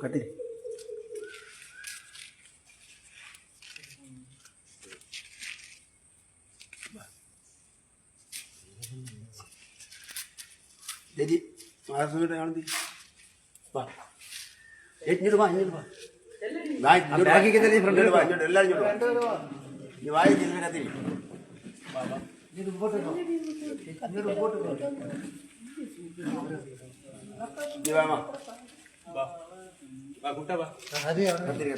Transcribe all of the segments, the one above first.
కట్టి dedi. Ağzını da yandı. ഇങ്ങോട്ട് വാ ഇങ്ങോട്ട് വാ. വാ, ഇങ്ങോട്ട് വാ. ഇങ്ങോട്ട് വാ, ഇങ്ങോട്ട് എല്ലാവരും ഇങ്ങോട്ട് വാ. നീ വായി ജില്ലകത്തിൽ നീ വാ വാ. വാ കുട്ടാ വാ കത്തിരി കത്തിരി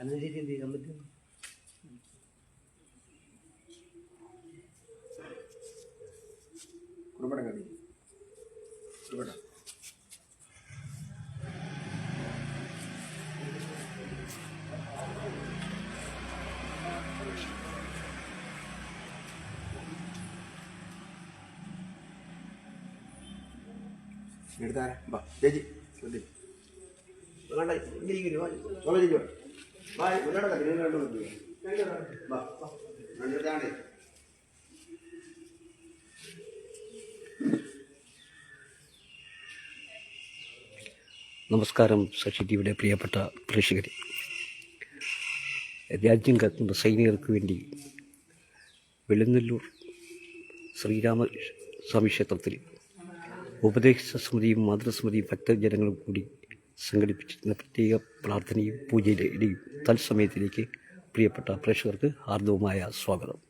അനുസരിച്ച് എന്ത് ചെയ്യാൻ പറ്റും കുടുംബം കത്തി കുടുംബം എടുത്താരാ വാ ചേച്ചി വേണ്ട ഇരിക്കുന്നു വാ. നിങ്ങൾ രണ്ടു വാ നമസ്കാരം സച്ചി ടിവിയുടെ പ്രിയപ്പെട്ട പ്രേക്ഷകരെ. രാജ്യം കത്തുന്ന സൈനികർക്ക് വേണ്ടി വെളുന്നല്ലൂർ ശ്രീരാമ സ്വാമി ക്ഷേത്രത്തിൽ ഉപദേശ സമിതിയും മാതൃസമിതിയും ഭക്തജനങ്ങളും കൂടി സംഘടിപ്പിച്ചിരുന്ന പ്രത്യേക പ്രാർത്ഥനയും പൂജയിലെയും തൽസമയത്തിലേക്ക് പ്രിയപ്പെട്ട പ്രേക്ഷകർക്ക് ഹാർദവുമായ സ്വാഗതം.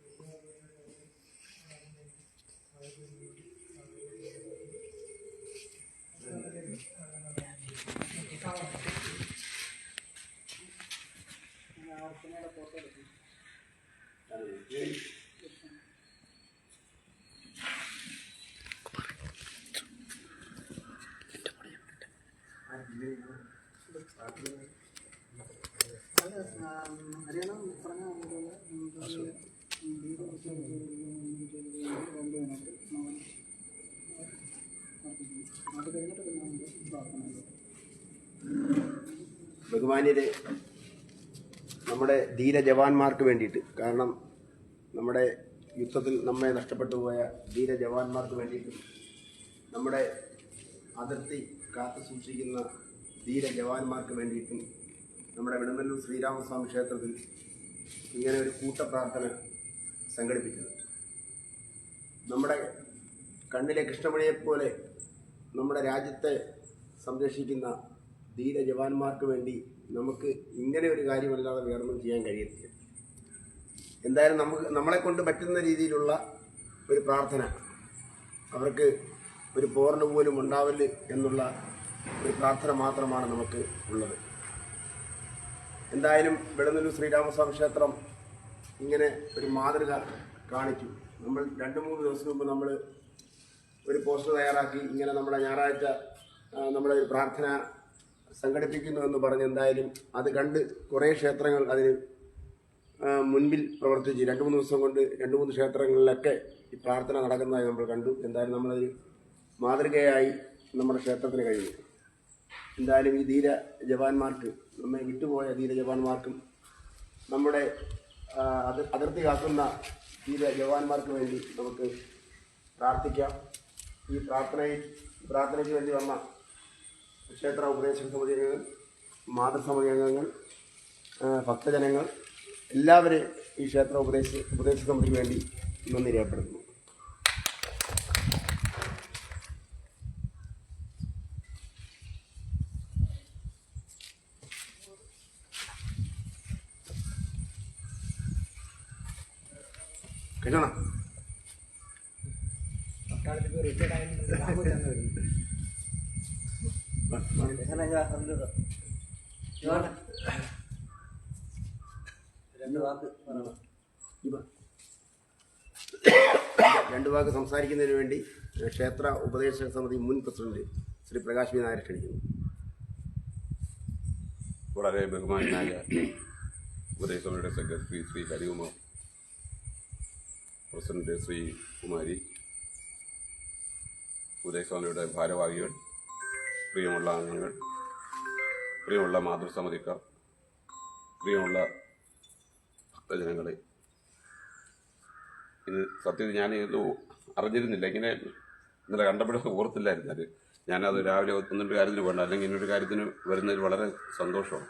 ബഹുമാന്യരെ നമ്മുടെ ധീര ജവാന്മാർക്ക് വേണ്ടിയിട്ട് കാരണം നമ്മുടെ യുദ്ധത്തിൽ നമ്മെ നഷ്ടപ്പെട്ടു പോയ ധീര ജവാന്മാർക്ക് വേണ്ടിയിട്ടും നമ്മുടെ അതിർത്തി കാത്തു സൂക്ഷിക്കുന്ന ധീര ജവാന്മാർക്ക് വേണ്ടിയിട്ടും നമ്മുടെ വിടുമല്ലൂർ ശ്രീരാമസ്വാമി ക്ഷേത്രത്തിൽ ഇങ്ങനെ ഒരു കൂട്ടപ്രാർത്ഥന സംഘടിപ്പിച്ചത്. നമ്മുടെ കണ്ണിലെ കൃഷ്ണമണിയെപ്പോലെ നമ്മുടെ രാജ്യത്തെ സംരക്ഷിക്കുന്ന ധീര ജവാന്മാർക്ക് വേണ്ടി നമുക്ക് ഇങ്ങനെ ഒരു കാര്യമല്ലാതെ വേറൊന്നും ചെയ്യാൻ കഴിയത്തില്ല. എന്തായാലും നമുക്ക് നമ്മളെ കൊണ്ട് പറ്റുന്ന രീതിയിലുള്ള ഒരു പ്രാർത്ഥന അവർക്ക് ഒരു പോറിന് പോലും ഉണ്ടാവില്ല എന്നുള്ള ഒരു പ്രാർത്ഥന മാത്രമാണ് നമുക്ക് ഉള്ളത്. എന്തായാലും വെളുന്നല്ലൂർ ശ്രീരാമസ്വാമി ക്ഷേത്രം ഇങ്ങനെ ഒരു മാതൃക കാണിച്ചു. നമ്മൾ രണ്ട് മൂന്ന് ദിവസം മുമ്പ് നമ്മൾ ഒരു പോസ്റ്റർ തയ്യാറാക്കി ഇങ്ങനെ നമ്മുടെ ഞായറാഴ്ച നമ്മുടെ ഒരു പ്രാർത്ഥന സംഘടിപ്പിക്കുന്നു എന്ന് പറഞ്ഞ് എന്തായാലും അത് കണ്ട് കുറേ ക്ഷേത്രങ്ങൾ അതിന് മുൻപിൽ പ്രവർത്തിച്ചു. രണ്ട് മൂന്ന് ദിവസം കൊണ്ട് രണ്ട് മൂന്ന് ക്ഷേത്രങ്ങളിലൊക്കെ ഈ പ്രാർത്ഥന നടക്കുന്നതായി നമ്മൾ കണ്ടു. എന്തായാലും നമ്മളത് മാതൃകയായി നമ്മുടെ ക്ഷേത്രത്തിന് കഴിഞ്ഞു. എന്തായാലും ഈ ധീര ജവാന്മാർക്ക് നമ്മെ വിട്ടുപോയ ധീര ജവാന്മാർക്കും നമ്മുടെ അതിർ അത് അതിർത്തി കാക്കുന്ന ധീര ജവാന്മാർക്ക് വേണ്ടി നമുക്ക് പ്രാർത്ഥിക്കാം. ഈ പ്രാർത്ഥനയിൽ പ്രാർത്ഥനയ്ക്ക് വേണ്ടി വന്ന ക്ഷേത്ര ഉപദേശക സമിതി അംഗങ്ങൾ മാതൃസമിതി അംഗങ്ങൾ ഭക്തജനങ്ങൾ എല്ലാവരെയും ഈ ക്ഷേത്ര ഉപദേശ ഉപദേശ സമിതിക്ക് വേണ്ടി നന്ദി രേഖപ്പെടുത്തുന്നു. രണ്ട് വാക്ക് പറയണം. രണ്ടു വാക്ക് സംസാരിക്കുന്നതിന് വേണ്ടി ക്ഷേത്ര ഉപദേശക സമിതി മുൻ പ്രസിഡന്റ് ശ്രീ പ്രകാശ് വി നായർ ക്ഷണിക്കുന്നു. വളരെ ബഹുമാനായ ഉപദേശസമിതിയുടെ സെക്രട്ടറി ശ്രീ ഹരികുമാർ പ്രസിഡന്റ് ശ്രീ കുമാരി ഉപദേശസമിതിയുടെ ഭാരവാഹികൾ പ്രിയമുള്ള അംഗങ്ങൾ പ്രിയമുള്ള മാതൃസമിതിക്കാർ പ്രിയമുള്ള ഭക്തജനങ്ങളെ. ഇത് സത്യത്തിൽ ഞാൻ ഇത് അറിഞ്ഞിരുന്നില്ല. ഇങ്ങനെ ഇന്നലെ കണ്ടപ്പോഴൊക്കെ ഓർത്തില്ലായിരുന്നു. അത് ഞാനത് രാവിലെ ഒന്നിന്റെ കാര്യത്തിന് വേണ്ട അല്ലെങ്കിൽ ഇന്നൊരു കാര്യത്തിന് വരുന്നതിൽ വളരെ സന്തോഷമാണ്.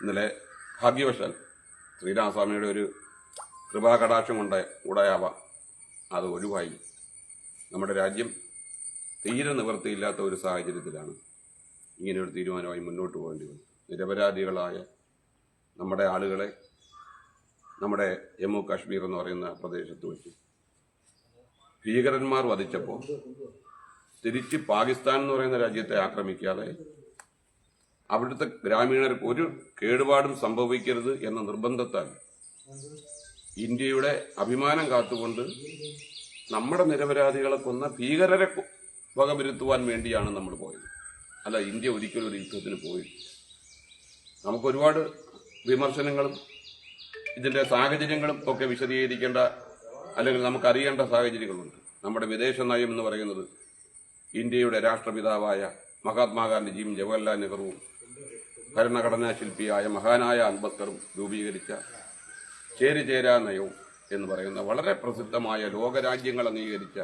ഇന്നലെ ഭാഗ്യവശാൽ ശ്രീരാമസ്വാമിയുടെ ഒരു കൃപാകടാക്ഷം കൊണ്ട് ഉടയാവാം അത് ഒഴിവായി. നമ്മുടെ രാജ്യം തീരെ നിവൃത്തിയില്ലാത്ത ഒരു സാഹചര്യത്തിലാണ് ഇങ്ങനെ ഒരു തീരുമാനമായി മുന്നോട്ട് പോകേണ്ടി വന്നത്. നിരപരാധികളായ നമ്മുടെ ആളുകളെ നമ്മുടെ ജമ്മു കാശ്മീർ എന്ന് പറയുന്ന പ്രദേശത്ത് വെച്ച് ഭീകരന്മാർ വധിച്ചപ്പോൾ തിരിച്ച് പാകിസ്ഥാൻ എന്ന് പറയുന്ന രാജ്യത്തെ ആക്രമിക്കാതെ അവിടുത്തെ ഗ്രാമീണർക്ക് ഒരു കേടുപാടും സംഭവിക്കരുത് എന്ന നിർബന്ധത്താൽ ഇന്ത്യയുടെ അഭിമാനം കാത്തുകൊണ്ട് നമ്മുടെ നിരപരാധികളെ കൊന്ന ഭീകരരെ വകവരുത്തുവാൻ വേണ്ടിയാണ് നമ്മൾ പോയത്. അല്ല ഇന്ത്യ ഒരിക്കലും ഒരു യുദ്ധത്തിന് പോയി നമുക്കൊരുപാട് വിമർശനങ്ങളും ഇതിന്റെ സാഹചര്യങ്ങളും ഒക്കെ വിശദീകരിക്കേണ്ട അല്ലെങ്കിൽ നമുക്കറിയേണ്ട സാഹചര്യങ്ങളുണ്ട്. നമ്മുടെ വിദേശ നയം എന്ന് പറയുന്നത് ഇന്ത്യയുടെ രാഷ്ട്രപിതാവായ മഹാത്മാഗാന്ധിജിയും ജവഹർലാൽ നെഹ്റുവും ഭരണഘടനാ ശില്പിയായ മഹാനായ അംബേദ്കറും രൂപീകരിച്ച ചേരുചേരാ നയവും എന്ന് പറയുന്ന വളരെ പ്രസിദ്ധമായ ലോകരാജ്യങ്ങൾ അംഗീകരിച്ച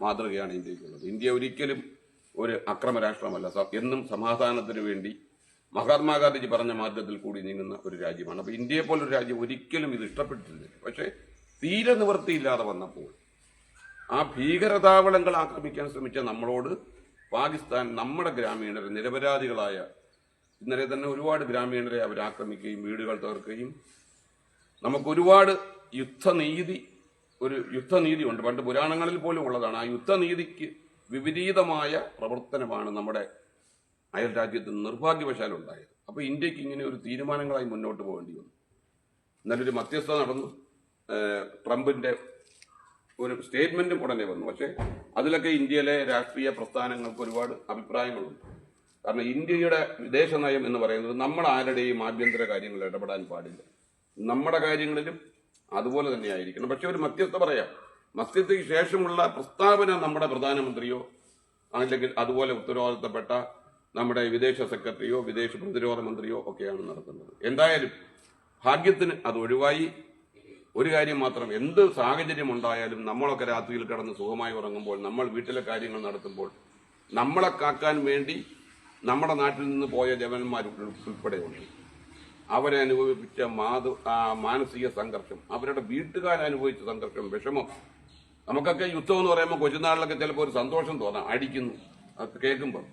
മാതൃകയാണ് ഇന്ത്യക്കുള്ളത്. ഇന്ത്യ ഒരിക്കലും ഒരു അക്രമ രാഷ്ട്രമല്ല എന്നും സമാധാനത്തിന് വേണ്ടി മഹാത്മാഗാന്ധിജി പറഞ്ഞ മാർഗത്തിൽ കൂടി നീങ്ങുന്ന ഒരു രാജ്യമാണ്. അപ്പോൾ ഇന്ത്യയെ പോലൊരു രാജ്യം ഒരിക്കലും ഇത് ഇഷ്ടപ്പെട്ടിട്ടില്ല. പക്ഷേ തീരെ നിവൃത്തിയില്ലാതെ വന്നപ്പോൾ ആ ഭീകരതാവളങ്ങൾ ആക്രമിക്കാൻ ശ്രമിച്ച നമ്മളോട് പാകിസ്ഥാൻ നമ്മുടെ ഗ്രാമീണർ നിരപരാധികളായ ഇന്നലെ തന്നെ ഒരുപാട് ഗ്രാമീണരെ അവർ ആക്രമിക്കുകയും വീടുകൾ തകർക്കുകയും നമുക്ക് ഒരുപാട് യുദ്ധനീതി ഒരു യുദ്ധനീതി ഉണ്ട്. പണ്ട് പുരാണങ്ങളിൽ പോലും ഉള്ളതാണ്. ആ യുദ്ധനീതിക്ക് വിപരീതമായ പ്രവർത്തനമാണ് നമ്മുടെ അയൽ രാജ്യത്ത് നിർഭാഗ്യവശാൽ ഉണ്ടായത് അപ്പോൾ ഇന്ത്യയ്ക്ക് ഇങ്ങനെ ഒരു തീരുമാനങ്ങളായി മുന്നോട്ട് പോകേണ്ടി വന്നു. നല്ലൊരു മധ്യസ്ഥത നടന്നു. ട്രംപിന്റെ ഒരു സ്റ്റേറ്റ്മെന്റും ഉടനെ വന്നു. പക്ഷേ അതിലൊക്കെ ഇന്ത്യയിലെ രാഷ്ട്രീയ പ്രസ്ഥാനങ്ങൾക്ക് ഒരുപാട് അഭിപ്രായങ്ങളുണ്ട്. കാരണം ഇന്ത്യയുടെ വിദേശ നയം എന്ന് പറയുന്നത് നമ്മൾ ആരുടെയും ആഭ്യന്തര കാര്യങ്ങളിൽ ഇടപെടാൻ പാടില്ല. നമ്മുടെ കാര്യങ്ങളിലും അതുപോലെ തന്നെ ആയിരിക്കണം പക്ഷെ ഒരു മധ്യസ്ഥ പറയാം. മധ്യസ്ഥയ്ക്ക് ശേഷമുള്ള പ്രസ്താവന നമ്മുടെ പ്രധാനമന്ത്രിയോ അല്ലെങ്കിൽ അതുപോലെ ഉത്തരവാദിത്തപ്പെട്ട നമ്മുടെ വിദേശ സെക്രട്ടറിയോ വിദേശ പ്രതിരോധ മന്ത്രിയോ ഒക്കെയാണ് നടത്തുന്നത്. എന്തായാലും ഭാഗ്യത്തിന് അത് ഒഴിവായി. ഒരു കാര്യം മാത്രം എന്ത് സാഹചര്യം ഉണ്ടായാലും നമ്മളൊക്കെ രാത്രിയിൽ കിടന്ന് സുഖമായി ഉറങ്ങുമ്പോൾ നമ്മൾ വീട്ടിലെ കാര്യങ്ങൾ നടത്തുമ്പോൾ നമ്മളെ കാക്കാൻ വേണ്ടി നമ്മുടെ നാട്ടിൽ നിന്ന് പോയ ജവന്മാർ ഉൾപ്പെടെയുണ്ട് അവരെ അനുഭവിപ്പിച്ച മാതൃ മാനസിക സംഘർഷം അവരുടെ വീട്ടുകാർ അനുഭവിച്ച സംഘർഷം വിഷമം. നമുക്കൊക്കെ യുദ്ധം എന്ന് പറയുമ്പോൾ കൊച്ചുനാളിലൊക്കെ ചിലപ്പോൾ ഒരു സന്തോഷം തോന്നാം. അടിക്കുന്നു. അത് കേൾക്കുമ്പോൾ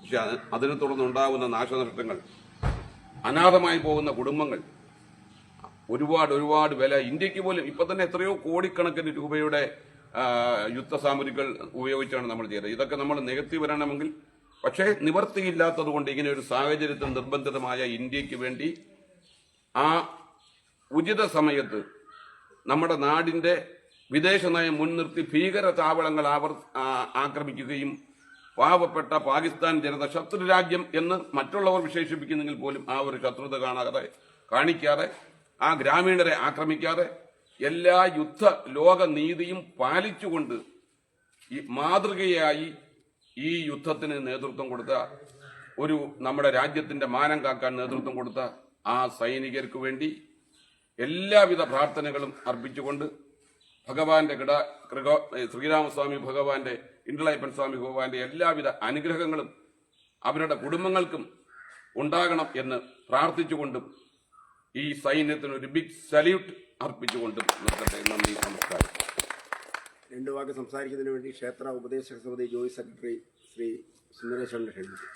പക്ഷെ അത് അതിനെ തുടർന്നുണ്ടാകുന്ന നാശനഷ്ടങ്ങൾ അനാഥമായി പോകുന്ന കുടുംബങ്ങൾ ഒരുപാട് ഒരുപാട് വില. ഇന്ത്യയ്ക്ക് പോലും ഇപ്പൊ തന്നെ എത്രയോ കോടിക്കണക്കിന് രൂപയുടെ യുദ്ധ സാമഗ്രികൾ ഉപയോഗിച്ചാണ് നമ്മൾ ചെയ്തത്. ഇതൊക്കെ നമ്മൾ നികത്തി വരണമെങ്കിൽ പക്ഷേ നിവർത്തിയില്ലാത്തത് കൊണ്ട് ഇങ്ങനെ ഒരു സാഹചര്യത്തിൽ നിർബന്ധിതമായ ഇന്ത്യയ്ക്ക് വേണ്ടി ആ ഉചിത സമയത്ത് നമ്മുടെ നാടിന്റെ വിദേശ നയം മുൻനിർത്തി ഭീകര താവളങ്ങൾ ആവർ ആക്രമിക്കുകയും പാവപ്പെട്ട പാകിസ്ഥാൻ ജനത ശത്രു രാജ്യം എന്ന് മറ്റുള്ളവർ വിശേഷിപ്പിക്കുന്നെങ്കിൽ പോലും ആ ഒരു ശത്രുത കാണാതെ കാണിക്കാതെ ആ ഗ്രാമീണരെ ആക്രമിക്കാതെ എല്ലാ യുദ്ധ ലോക നീതിയും പാലിച്ചുകൊണ്ട് ഈ മാതൃകയായി ഈ യുദ്ധത്തിന് നേതൃത്വം കൊടുത്ത ഒരു നമ്മുടെ രാജ്യത്തിന്റെ മാനം കാക്കാൻ നേതൃത്വം കൊടുത്ത ആ സൈനികർക്ക് വേണ്ടി എല്ലാവിധ പ്രാർത്ഥനകളും അർപ്പിച്ചുകൊണ്ട് ഭഗവാന്റെ കിട ശ്രീരാമസ്വാമി ഭഗവാന്റെ ഇണ്ടളയപ്പൻ സ്വാമി ഭഗവാന്റെ എല്ലാവിധ അനുഗ്രഹങ്ങളും അവരുടെ കുടുംബങ്ങൾക്കും ഉണ്ടാകണം എന്ന് പ്രാർത്ഥിച്ചുകൊണ്ടും ഈ സൈന്യത്തിന് ഒരു ബിഗ് സല്യൂട്ട് അർപ്പിച്ചുകൊണ്ടും നന്ദി നമസ്കാരം. രണ്ടു വാക്ക് സംസാരിക്കുന്നതിന് വേണ്ടി ക്ഷേത്ര ഉപദേശക സമിതി ജോയിന്റ് സെക്രട്ടറി ശ്രീ സുന്ദരേശ്വരൻ ക്ഷണിച്ചു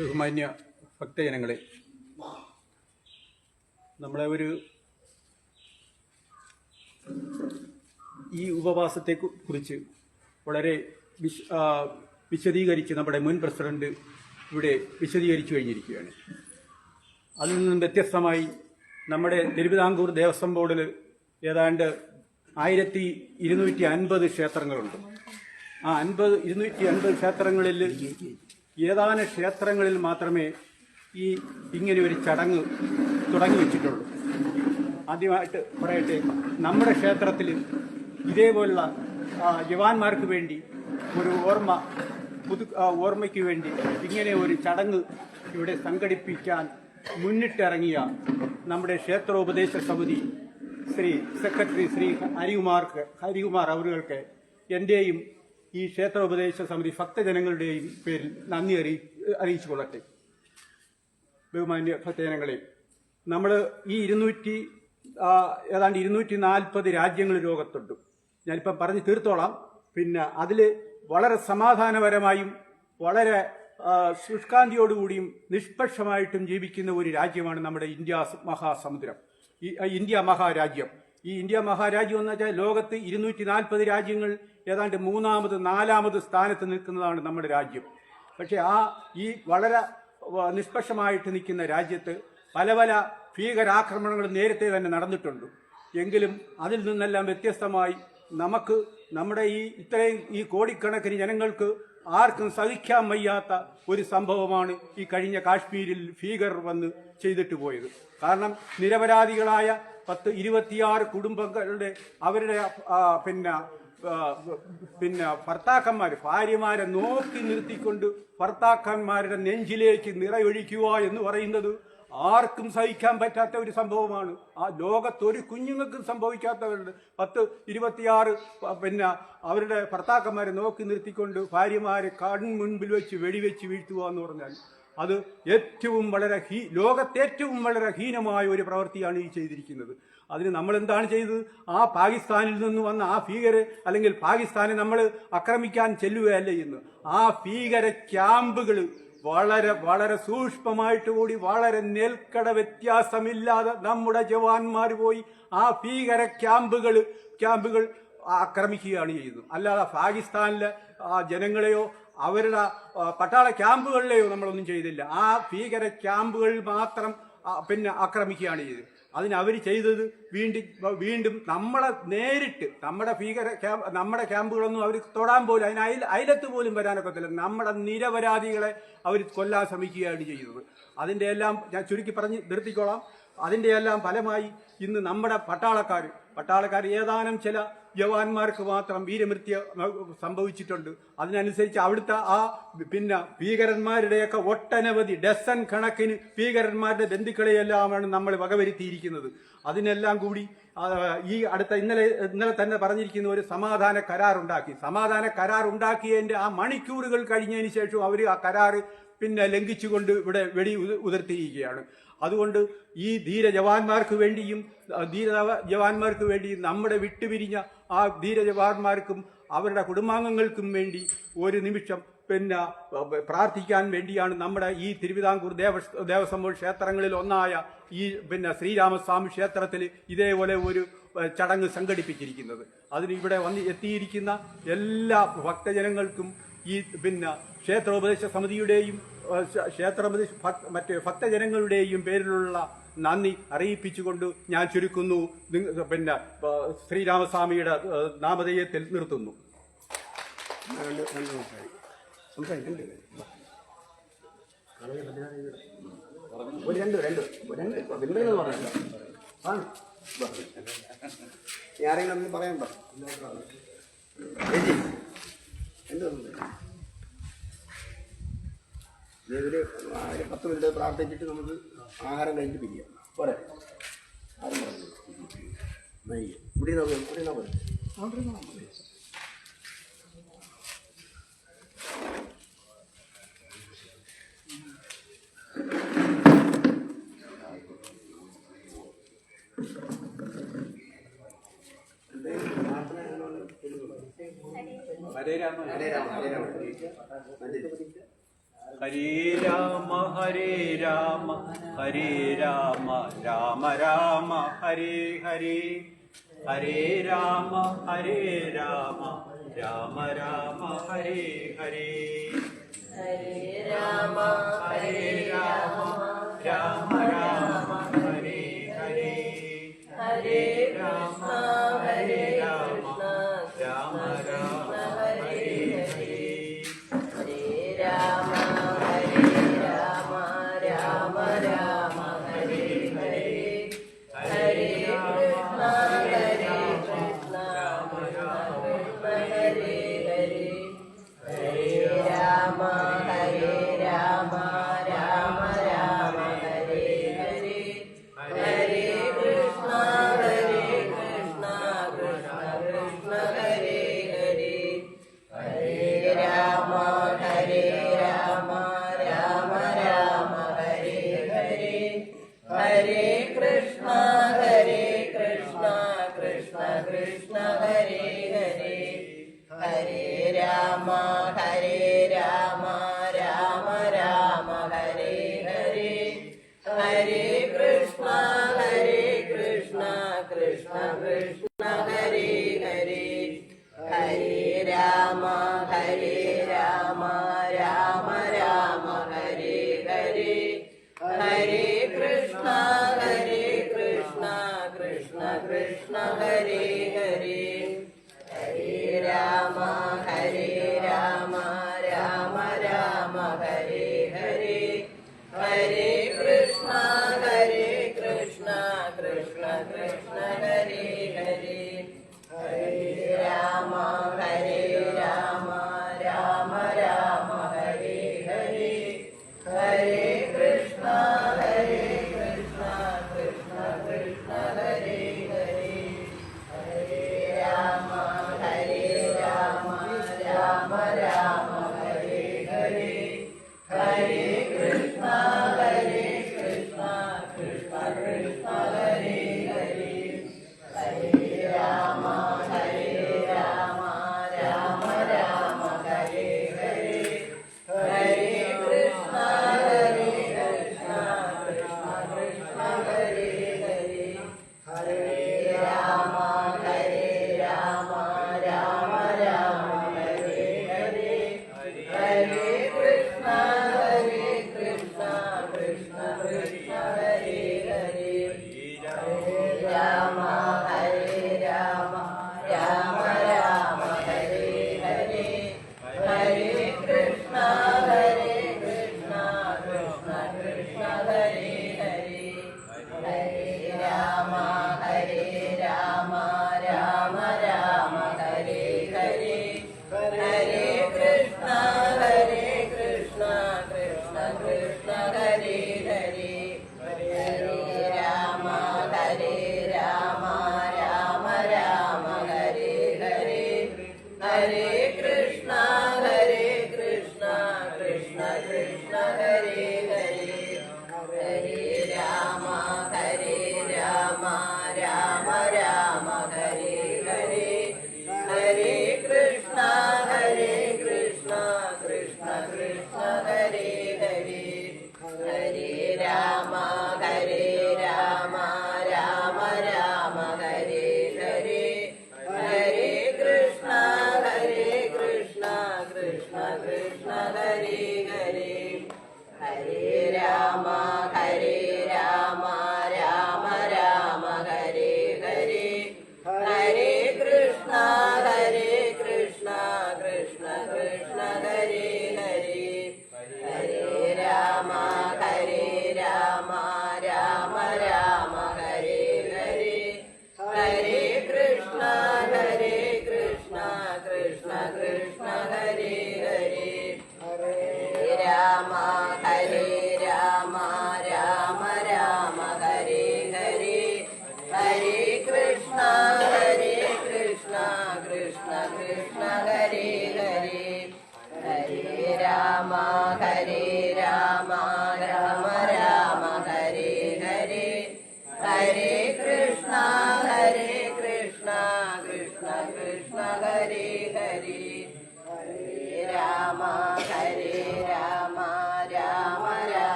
ബഹുമാന്യ ഭക്തജനങ്ങളെ നമ്മളെ ഒരു ഈ ഉപവാസത്തെ കുറിച്ച് വളരെ വിശ- വിശദീകരിച്ച് നമ്മുടെ മുൻ പ്രസിഡന്റ് ഇവിടെ വിശദീകരിച്ചു കഴിഞ്ഞിരിക്കുകയാണ്. അതിൽ നിന്നും വ്യത്യസ്തമായി നമ്മുടെ തിരുവിതാംകൂർ ദേവസ്വം ബോർഡിൽ ഏതാണ്ട് ആയിരത്തി ഇരുന്നൂറ്റി അൻപത് ക്ഷേത്രങ്ങളുണ്ട്. ആ അൻപത് ഇരുന്നൂറ്റി അൻപത് ക്ഷേത്രങ്ങളിൽ ഏതാനും ക്ഷേത്രങ്ങളിൽ മാത്രമേ ഈ ഇങ്ങനെ ഒരു ചടങ്ങ് തുടങ്ങി വെച്ചിട്ടുള്ളൂ. ആദ്യമായിട്ട് പറയട്ടെ നമ്മുടെ ക്ഷേത്രത്തിൽ ഇതേപോലുള്ള ജവാന്മാർക്ക് വേണ്ടി ഒരു ഓർമ്മ പുതു ഓർമ്മയ്ക്ക് വേണ്ടി ഇങ്ങനെ ഒരു ചടങ്ങ് ഇവിടെ സംഘടിപ്പിക്കാൻ മുന്നിട്ടിറങ്ങിയ നമ്മുടെ ക്ഷേത്രോപദേശ സമിതി ശ്രീ സെക്രട്ടറി ശ്രീ ഹരികുമാർക്ക് ഹരികുമാർ അവരുകൾക്ക് എന്റെയും ഈ ക്ഷേത്ര ഉപദേശ സമിതി ഭക്തജനങ്ങളുടെയും പേരിൽ നന്ദി അറിയി അറിയിച്ചു കൊള്ളട്ടെ ബഹുമാന്യ ഭക്തജനങ്ങളെ നമ്മൾ ഈ ഇരുന്നൂറ്റി ഏതാണ്ട് ഇരുന്നൂറ്റി നാൽപ്പത് രാജ്യങ്ങൾ ലോകത്തുണ്ട്. ഞാനിപ്പം പറഞ്ഞ് തീർത്തോളാം. പിന്നെ അതിൽ വളരെ സമാധാനപരമായും വളരെ ശുഷ്കാന്തിയോടുകൂടിയും നിഷ്പക്ഷമായിട്ടും ജീവിക്കുന്ന ഒരു രാജ്യമാണ് നമ്മുടെ ഇന്ത്യ മഹാസമുദ്രം. ഇന്ത്യ മഹാരാജ്യം. ഈ ഇന്ത്യ മഹാരാജ്യം എന്ന് വെച്ചാൽ ലോകത്ത് ഇരുന്നൂറ്റി നാൽപ്പത് രാജ്യങ്ങൾ ഏതാണ്ട് മൂന്നാമത് നാലാമത് സ്ഥാനത്ത് നിൽക്കുന്നതാണ് നമ്മുടെ രാജ്യം. പക്ഷേ ആ ഈ വളരെ നിഷ്പക്ഷമായിട്ട് നിൽക്കുന്ന രാജ്യത്ത് പല പല ഭീകരാക്രമണങ്ങൾ നേരത്തെ തന്നെ നടന്നിട്ടുണ്ട്. എങ്കിലും അതിൽ നിന്നെല്ലാം വ്യത്യസ്തമായി നമുക്ക് നമ്മുടെ ഈ ഇത്രയും ഈ കോടിക്കണക്കിന് ജനങ്ങൾക്ക് ആർക്കും സഹിക്കാൻ വയ്യാത്ത ഒരു സംഭവമാണ് ഈ കഴിഞ്ഞ കാശ്മീരിൽ ഭീകർ വന്ന് ചെയ്തിട്ട് പോയത്. കാരണം നിരപരാധികളായ പത്ത് ഇരുപത്തിയാറ് കുടുംബങ്ങളുടെ അവരുടെ പിന്നെ പിന്നെ ഭർത്താക്കന്മാർ ഭാര്യമാരെ നോക്കി നിർത്തിക്കൊണ്ട് ഭർത്താക്കന്മാരുടെ നെഞ്ചിലേക്ക് നിറയൊഴിക്കുക എന്ന് പറയുന്നത് ആർക്കും സഹിക്കാൻ പറ്റാത്ത ഒരു സംഭവമാണ്. ആ ലോകത്ത് ഒരു കുഞ്ഞുങ്ങൾക്കും സംഭവിക്കാത്തവരുണ്ട്. പത്ത് ഇരുപത്തിയാറ് പിന്നെ അവരുടെ ഭർത്താക്കന്മാരെ നോക്കി നിർത്തിക്കൊണ്ട് ഭാര്യമാരെ കൺമുൻപിൽ വെച്ച് വെടിവെച്ച് വീഴ്ത്തുക എന്ന് പറഞ്ഞാൽ അത് ഏറ്റവും വളരെ ഹീ ലോകത്തേറ്റവും വളരെ ഹീനമായ ഒരു പ്രവൃത്തിയാണ് ഈ ചെയ്തിരിക്കുന്നത്. അതിന് നമ്മൾ എന്താണ് ചെയ്തത്? ആ പാകിസ്ഥാനിൽ നിന്ന് വന്ന ആ ഭീകരെ അല്ലെങ്കിൽ പാകിസ്ഥാനെ നമ്മൾ ആക്രമിക്കാൻ ചെല്ലുകയല്ല ഇന്ന് ആ ഭീകര ക്യാമ്പുകൾ വളരെ വളരെ സൂക്ഷ്മമായിട്ട് കൂടി വളരെ നെൽക്കട വ്യത്യാസമില്ലാതെ നമ്മുടെ ജവാന്മാർ പോയി ആ ഭീകര ക്യാമ്പുകൾ ക്യാമ്പുകൾ ആക്രമിക്കുകയാണ് ചെയ്യുന്നത്. അല്ലാതെ പാകിസ്ഥാനിലെ ആ ജനങ്ങളെയോ അവരുടെ പട്ടാള ക്യാമ്പുകളിലെയോ നമ്മളൊന്നും ചെയ്തില്ല. ആ ഭീകര ക്യാമ്പുകളിൽ മാത്രം പിന്നെ ആക്രമിക്കുകയാണ് ചെയ്തത്. അതിന് അവർ ചെയ്തത് വീണ്ടും വീണ്ടും നമ്മളെ നേരിട്ട് നമ്മുടെ ഭീകര ക്യാമ്പ് നമ്മുടെ ക്യാമ്പുകളൊന്നും അവർ തൊടാൻ പോലും അതിന് അയൽ അയലത്ത് പോലും വരാനൊക്കത്തില്ല. നമ്മുടെ നിരപരാധികളെ അവർ കൊല്ലാൻ ശ്രമിക്കുകയാണ് ചെയ്തത്. അതിന്റെ എല്ലാം ഞാൻ ചുരുക്കി പറഞ്ഞ് നിർത്തിക്കോളാം. അതിന്റെ എല്ലാം ഫലമായി ഇന്ന് നമ്മുടെ പട്ടാളക്കാർ പട്ടാളക്കാർ ഏതാനും ചില ജവാന്മാർക്ക് മാത്രം വീരമൃത്യ സംഭവിച്ചിട്ടുണ്ട്. അതിനനുസരിച്ച് അവിടുത്തെ ആ പിന്നെ ഭീകരന്മാരുടെയൊക്കെ ഒട്ടനവധി ഡസൻ കണക്കിന് ഭീകരന്മാരുടെ ബന്ധുക്കളെയെല്ലാമാണ് നമ്മൾ വകവരുത്തിയിരിക്കുന്നത്. അതിനെല്ലാം കൂടി ഈ അടുത്ത ഇന്നലെ ഇന്നലെ തന്നെ പറഞ്ഞിരിക്കുന്ന ഒരു സമാധാന കരാർ ഉണ്ടാക്കി സമാധാന കരാർ ഉണ്ടാക്കിയതിന്റെ ആ മണിക്കൂറുകൾ കഴിഞ്ഞതിന് ശേഷം അവർ ആ കരാറ് പിന്നെ ലംഘിച്ചുകൊണ്ട് ഇവിടെ വെടി ഉതിർ- ഉതിർത്തിരിക്കുകയാണ് അതുകൊണ്ട് ഈ ധീര ജവാന്മാർക്ക് വേണ്ടിയും ധീര ജവാന്മാർക്ക് വേണ്ടിയും നമ്മുടെ വിട്ടുപിരിഞ്ഞ ആ ധീര ജവാന്മാർക്കും അവരുടെ കുടുംബാംഗങ്ങൾക്കും വേണ്ടി ഒരു നിമിഷം പിന്നെ പ്രാർത്ഥിക്കാൻ വേണ്ടിയാണ് നമ്മുടെ ഈ തിരുവിതാംകൂർ ദേവ ദേവസ്വം ക്ഷേത്രങ്ങളിൽ ഒന്നായ ഈ പിന്നെ ശ്രീരാമസ്വാമി ക്ഷേത്രത്തിൽ ഇതേപോലെ ഒരു ചടങ്ങ് സംഘടിപ്പിച്ചിരിക്കുന്നത്. അതിന് ഇവിടെ വന്ന് എത്തിയിരിക്കുന്ന എല്ലാ ഭക്തജനങ്ങൾക്കും ഈ പിന്നെ ക്ഷേത്രോപദേശ സമിതിയുടെയും ക്ഷേത്ര മറ്റേ ഭക്തജനങ്ങളുടെയും പേരിലുള്ള നന്ദി അറിയിപ്പിച്ചുകൊണ്ട് ഞാൻ ചുരുക്കുന്നു. പിന്നെ ശ്രീരാമസ്വാമിയുടെ നാമധേയത്തിൽ നിർത്തുന്നു ആരെങ്കിലും പറയണ്ട ഇതിൽ പത്ത് മിനിറ്റ് പ്രാർത്ഥിച്ചിട്ട് നമുക്ക് ആഹാരം കഴിഞ്ഞിട്ട് പിരിയാം. പോരെ. ആരും പറഞ്ഞു ഇവിടെ നോക്കാം ഇവിടെ നോക്കാം അവിടെ ഇരുന്നോ. ഹരേ രാമ ഹരേ രാമ ഹരേ രാമ ഹരേ രാമ ഹരേ രാമ ഹരേ രാമ രാമ രാമ ഹരേ. ഹരേ ഹരേ രാമ ഹരേ രാമ രാമ രാമ ഹരേ ഹരേ. ഹരേ രാമ ഹരേ രാമ രാമ രാമ ഹരേ ഹരേ. ഹരേ രാമ ഹരേ കൃഷ്ണ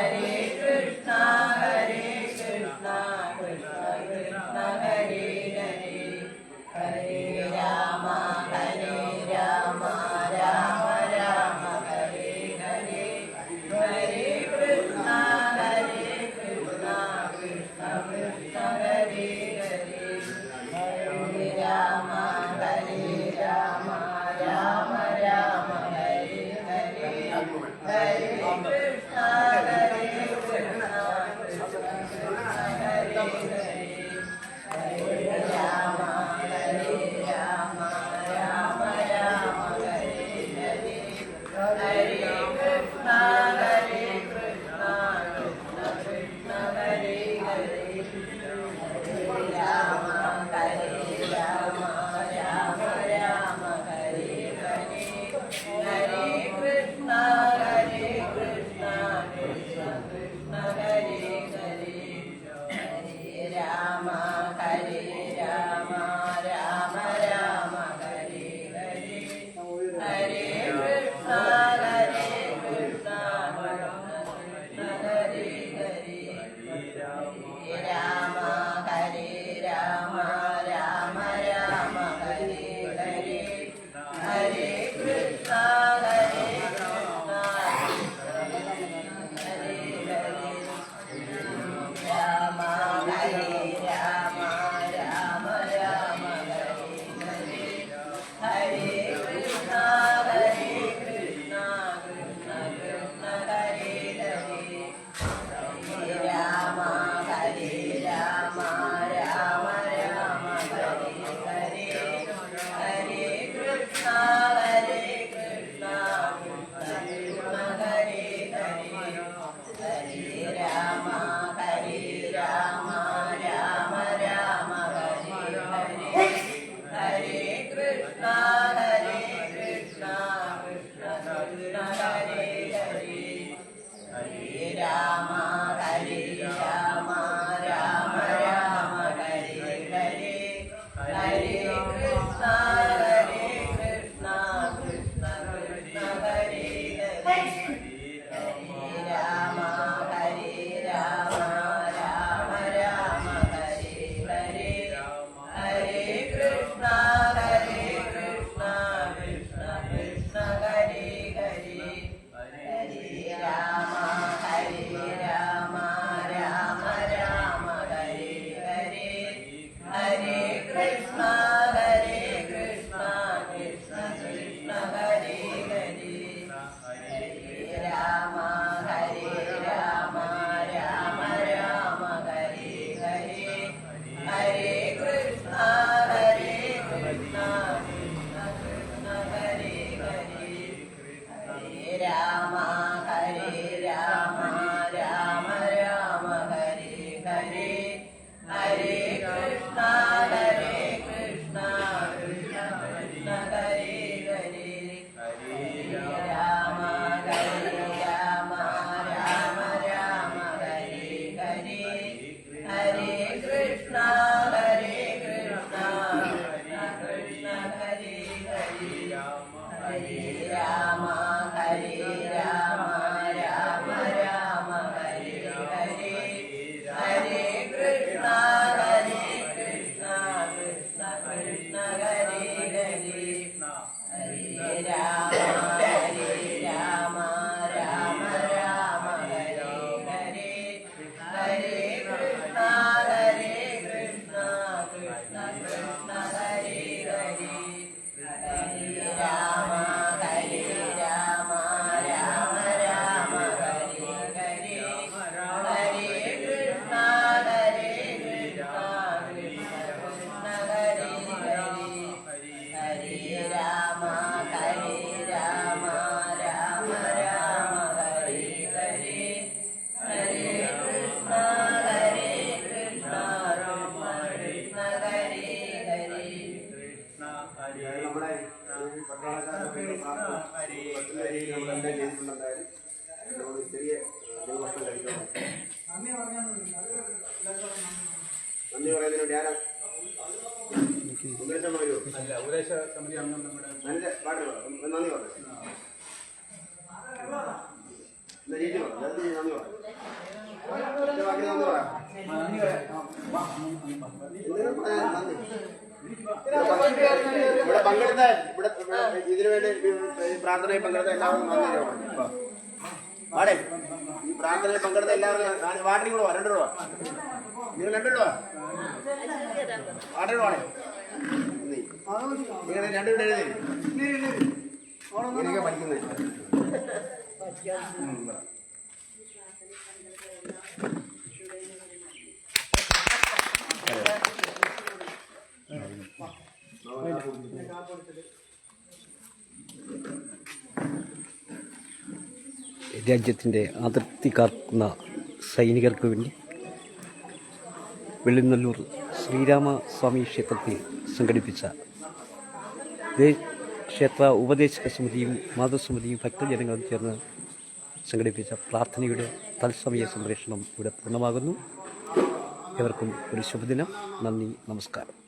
Hare നമ്മുടെ പങ്കെടുത്ത ഇവിടെ ഇവിടെ ഇതിനു വേണ്ടി ഈ പ്രാർത്ഥനയിൽ പങ്കെടുത്ത എല്ലാവർക്കും വാടേ ഈ പ്രാർത്ഥനയിൽ പങ്കെടുത്ത എല്ലാവരും വാട്ടിനും കൂടെ രണ്ടു രൂപ നിങ്ങൾ രണ്ടു രൂപ വാടേ വാടേ. നീ. നിങ്ങൾ രണ്ടു കൂടെ എഴുതി. ഇങ്ങനെയൊക്കെ പഠിക്കുന്നത് രാജ്യത്തിന്റെ അതിർത്തി കാക്കുന്ന സൈനികർക്ക് വേണ്ടി വെള്ളിനല്ലൂർ ശ്രീരാമസ്വാമി ക്ഷേത്രത്തിൽ സംഘടിപ്പിച്ച ക്ഷേത്ര ഉപദേശക സമിതിയും മാതൃസമിതിയും ഭക്തജനങ്ങളും ചേർന്ന് സംഘടിപ്പിച്ച പ്രാർത്ഥനയുടെ തത്സമയ സംപ്രേഷണം ഇവിടെ പൂർണമാകുന്നു. എവർക്കും ഒരു ശുഭദിനം. നന്ദി നമസ്കാരം.